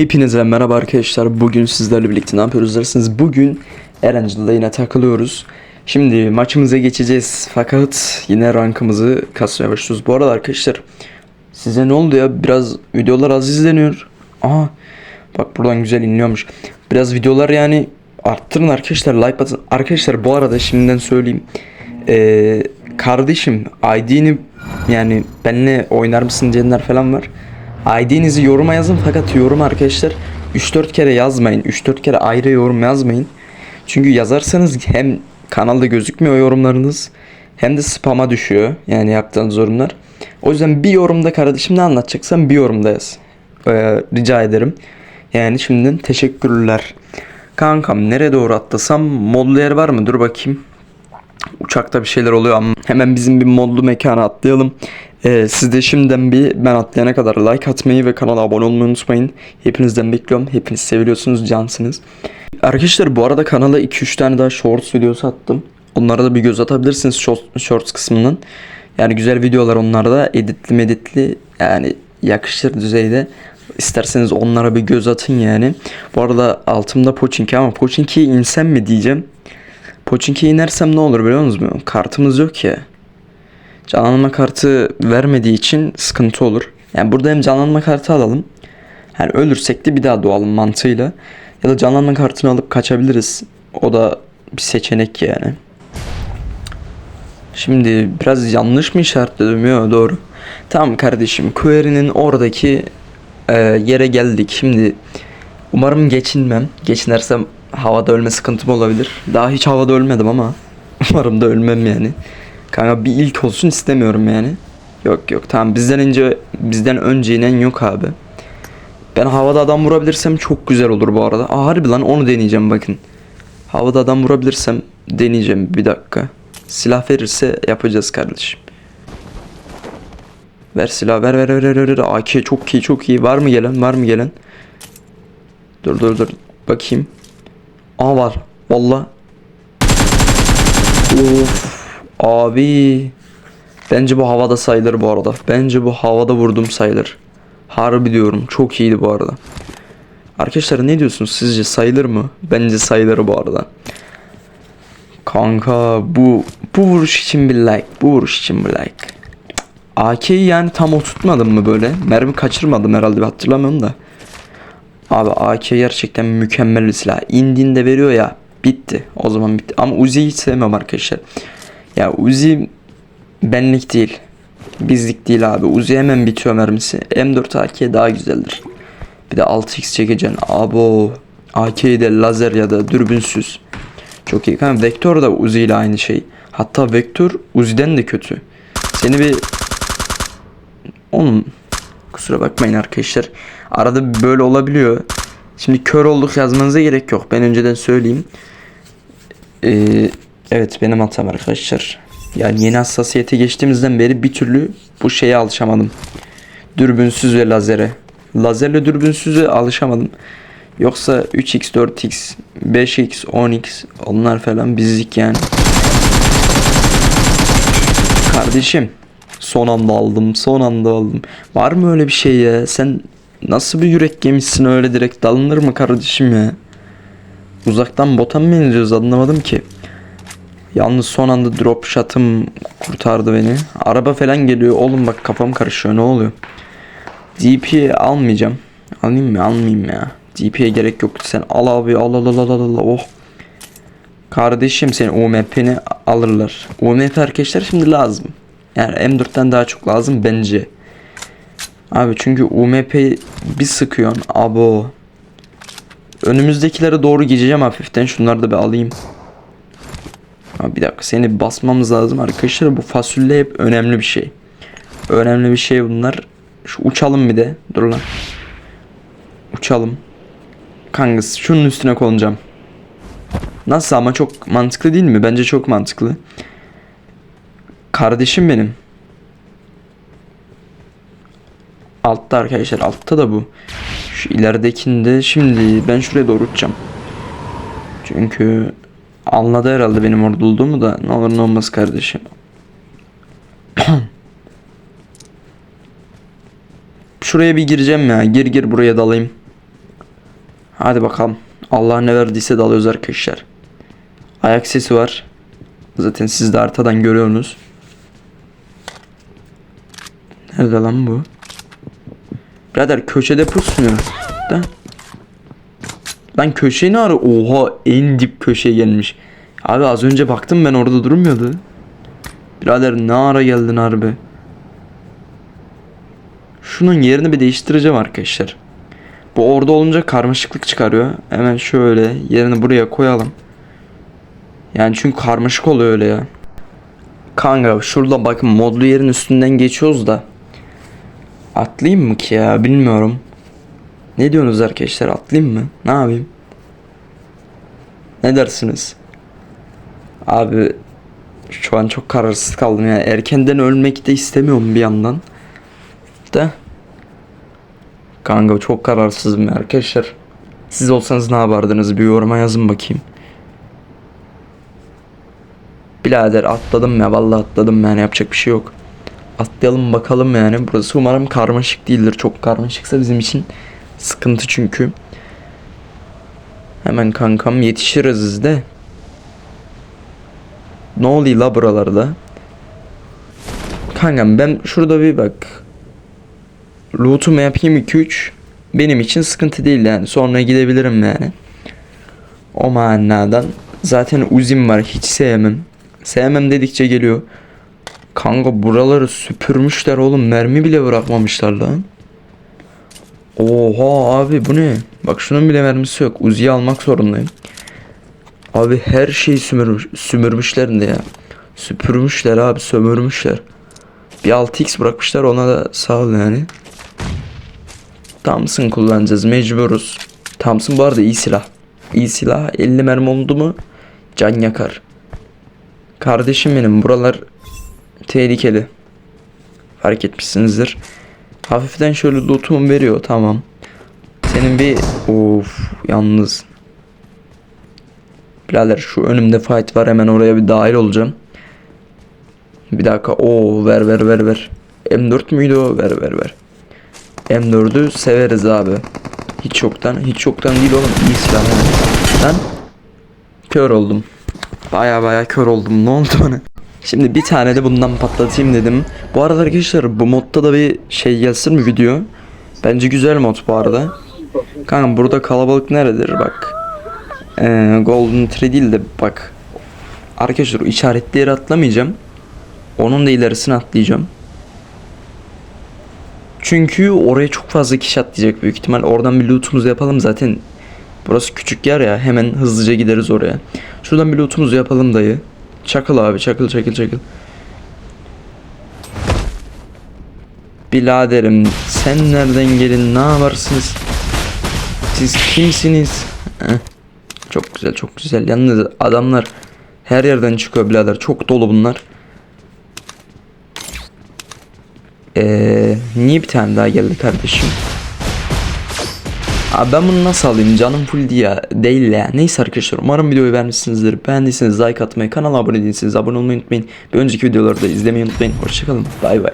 Hepinize merhaba arkadaşlar. Bugün sizlerle birlikte ne yapıyoruz dersiniz? Bugün Erangel'da yine takılıyoruz. Şimdi maçımıza geçeceğiz. Fakat yine rankımızı kasmaya başlıyoruz. Bu arada arkadaşlar size ne oldu ya? Biraz videolar az izleniyor. Aha bak buradan güzel inliyormuş. Biraz videolar yani arttırın arkadaşlar. Like atın. Arkadaşlar bu arada şimdiden söyleyeyim. Ee, kardeşim ID'ni yani benimle oynar mısın diyenler falan var. ID'nizi yoruma yazın fakat yorum arkadaşlar 3-4 kere yazmayın. 3-4 kere ayrı yorum yazmayın. Çünkü yazarsanız hem kanalda gözükmüyor yorumlarınız hem de spam'a düşüyor. Yani yaptığınız yorumlar. O yüzden bir yorumda kardeşim ne anlatacaksan bir yorumda yaz. Ee, rica ederim. Yani şimdiden teşekkürler. Kankam nereye doğru atlasam modlu yer var mı? Dur bakayım. Uçakta bir şeyler oluyor ama hemen bizim bir modlu mekana atlayalım. Ee, siz de şimdiden bir ben atlayana kadar like atmayı ve kanala abone olmayı unutmayın. Hepinizden bekliyorum. Hepiniz seviliyorsunuz, cansınız. Arkadaşlar bu arada kanala 2-3 tane daha shorts videosu attım. Onlara da bir göz atabilirsiniz short- shorts kısmından. Yani güzel videolar onlarda editli meditli yani yakışır düzeyde. İsterseniz onlara bir göz atın yani. Bu arada altımda Pochinki ama Pochinki'ye insem mi diyeceğim. Pochinki'ye inersem ne olur biliyor musunuz? Kartımız yok ya. Canlanma kartı vermediği için sıkıntı olur. Yani burada hem canlanma kartı alalım. Yani ölürsek de bir daha doğalım mantığıyla. Ya da canlanma kartını alıp kaçabiliriz. O da bir seçenek yani. Şimdi biraz yanlış mı işaretledim ya doğru. Tamam kardeşim query'nin oradaki e, yere geldik. Şimdi umarım geçinmem. Geçinersem havada ölme sıkıntım olabilir. Daha hiç havada ölmedim ama umarım da ölmem yani. Kanka bir ilk olsun istemiyorum yani. Yok yok tamam bizden önce bizden önce inen yok abi. Ben havada adam vurabilirsem çok güzel olur bu arada. Aa harbi lan onu deneyeceğim bakın. Havada adam vurabilirsem deneyeceğim bir dakika. Silah verirse yapacağız kardeşim. Ver silah ver ver ver ver ver. AK çok iyi çok iyi. Var mı gelen var mı gelen? Dur dur dur bakayım. Aa var. Valla. Of. Abi. Bence bu havada sayılır bu arada. Bence bu havada vurdum sayılır. Harbi diyorum. Çok iyiydi bu arada. Arkadaşlar ne diyorsunuz? Sizce sayılır mı? Bence sayılır bu arada. Kanka bu bu vuruş için bir like. Bu vuruş için bir like. AK'yi yani tam oturtmadım mı böyle? Mermi kaçırmadım herhalde hatırlamıyorum da. Abi AK gerçekten mükemmel bir silah. İndiğinde veriyor ya bitti. O zaman bitti. Ama Uzi'yi hiç sevmem arkadaşlar. Ya Uzi benlik değil. Bizlik değil abi. Uzi hemen bitiyor mermisi. M4 AK daha güzeldir. Bir de 6x çekeceksin. Abo. AK'yi de lazer ya da dürbünsüz. Çok iyi. Kanka Vektör da Uzi ile aynı şey. Hatta Vektör Uzi'den de kötü. Seni bir onun kusura bakmayın arkadaşlar. Arada böyle olabiliyor. Şimdi kör olduk yazmanıza gerek yok. Ben önceden söyleyeyim. Ee, evet benim hatam arkadaşlar. Yani yeni hassasiyete geçtiğimizden beri bir türlü bu şeye alışamadım. Dürbünsüz ve lazere. Lazerle dürbünsüze alışamadım. Yoksa 3x, 4x, 5x, 10x onlar falan bizlik yani. Kardeşim son anda aldım, son anda aldım. Var mı öyle bir şey ya? Sen nasıl bir yürek yemişsin öyle direkt dalınır mı kardeşim ya? Uzaktan bota mı benziyoruz anlamadım ki. Yalnız son anda drop shot'ım kurtardı beni. Araba falan geliyor. Oğlum bak kafam karışıyor ne oluyor? DP almayacağım. Alayım mı almayayım ya. DP'ye gerek yok. Sen al abi al al al al al. Oh. Kardeşim senin UMP'ni alırlar. UMP arkadaşlar şimdi lazım. Yani M4'ten daha çok lazım bence. Abi çünkü UMP bir sıkıyorsun. Abo. Önümüzdekilere doğru gideceğim hafiften. Şunları da bir alayım. Abi bir dakika seni basmamız lazım arkadaşlar. Bu fasulye hep önemli bir şey. Önemli bir şey bunlar. Şu uçalım bir de. Dur lan. Uçalım. Kangas şunun üstüne konacağım. Nasıl ama çok mantıklı değil mi? Bence çok mantıklı. Kardeşim benim. Altta arkadaşlar altta da bu. Şu ileridekinde şimdi ben şuraya doğru uçacağım. Çünkü anladı herhalde benim orada olduğumu da ne olur ne olmaz kardeşim. Şuraya bir gireceğim ya. Gir gir buraya dalayım. Hadi bakalım. Allah ne verdiyse dalıyoruz arkadaşlar. Ayak sesi var. Zaten siz de haritadan görüyorsunuz. Nerede lan bu? Birader köşede pusmuyor. Da. Lan köşeyi ne ara? Oha en dip köşeye gelmiş. Abi az önce baktım ben orada durmuyordu. Birader ne ara geldin harbi. Şunun yerini bir değiştireceğim arkadaşlar. Bu orada olunca karmaşıklık çıkarıyor. Hemen şöyle yerini buraya koyalım. Yani çünkü karmaşık oluyor öyle ya. Kanka şurada bakın modlu yerin üstünden geçiyoruz da. Atlayayım mı ki ya bilmiyorum. Ne diyorsunuz arkadaşlar atlayayım mı? Ne yapayım? Ne dersiniz? Abi şu an çok kararsız kaldım ya. Erkenden ölmek de istemiyorum bir yandan. Da. Kanka çok kararsızım ya arkadaşlar. Siz olsanız ne yapardınız bir yoruma yazın bakayım. Birader atladım ya vallahi atladım yani yapacak bir şey yok. Atlayalım bakalım yani. Burası umarım karmaşık değildir. Çok karmaşıksa bizim için sıkıntı çünkü. Hemen kankam yetişiriz de. Ne oluyor la buralarda? Kankam ben şurada bir bak. Loot'umu yapayım 2-3. Benim için sıkıntı değil yani. Sonra gidebilirim yani. O manadan. Zaten uzim var. Hiç sevmem. Sevmem dedikçe geliyor. Kanka buraları süpürmüşler oğlum. Mermi bile bırakmamışlar lan. Oha abi bu ne? Bak şunun bile mermisi yok. Uzi'yi almak zorundayım. Abi her şeyi sümürmüş, sümürmüşler ya. Süpürmüşler abi sömürmüşler. Bir 6x bırakmışlar ona da sağ ol yani. Thompson kullanacağız mecburuz. Thompson bu arada iyi silah. İyi silah 50 mermi oldu mu can yakar. Kardeşim benim buralar tehlikeli. Fark etmişsinizdir. Hafiften şöyle lootumu veriyor tamam. Senin bir of yalnız. Birader şu önümde fight var hemen oraya bir dahil olacağım. Bir dakika o ver ver ver ver. M4 müydü o? Ver ver ver. M4'ü severiz abi. Hiç yoktan, hiç yoktan değil oğlum. İyi silah. Lan kör oldum. Baya baya kör oldum. Ne oldu bana? Şimdi bir tane de bundan patlatayım dedim. Bu arada arkadaşlar bu modda da bir şey gelsin mi video? Bence güzel mod bu arada. Kanka burada kalabalık neredir bak. Ee, Golden Tree değil de bak. Arkadaşlar işaretli yere atlamayacağım. Onun da ilerisine atlayacağım. Çünkü oraya çok fazla kişi atlayacak büyük ihtimal. Oradan bir lootumuzu yapalım zaten. Burası küçük yer ya. Hemen hızlıca gideriz oraya. Şuradan bir lootumuzu yapalım dayı. Çakıl abi çakıl çakıl çakıl. Biladerim sen nereden gelin ne yaparsınız? Siz kimsiniz? Çok güzel çok güzel. Yalnız adamlar her yerden çıkıyor birader. Çok dolu bunlar. Ee, niye bir tane daha geldi kardeşim? Abi ben bunu nasıl alayım? Canım full diye değil ya. Neyse arkadaşlar umarım videoyu beğenmişsinizdir. Beğendiyseniz like atmayı, kanala abone değilseniz abone olmayı unutmayın. Bir önceki videoları da izlemeyi unutmayın. Hoşçakalın. Bay bay.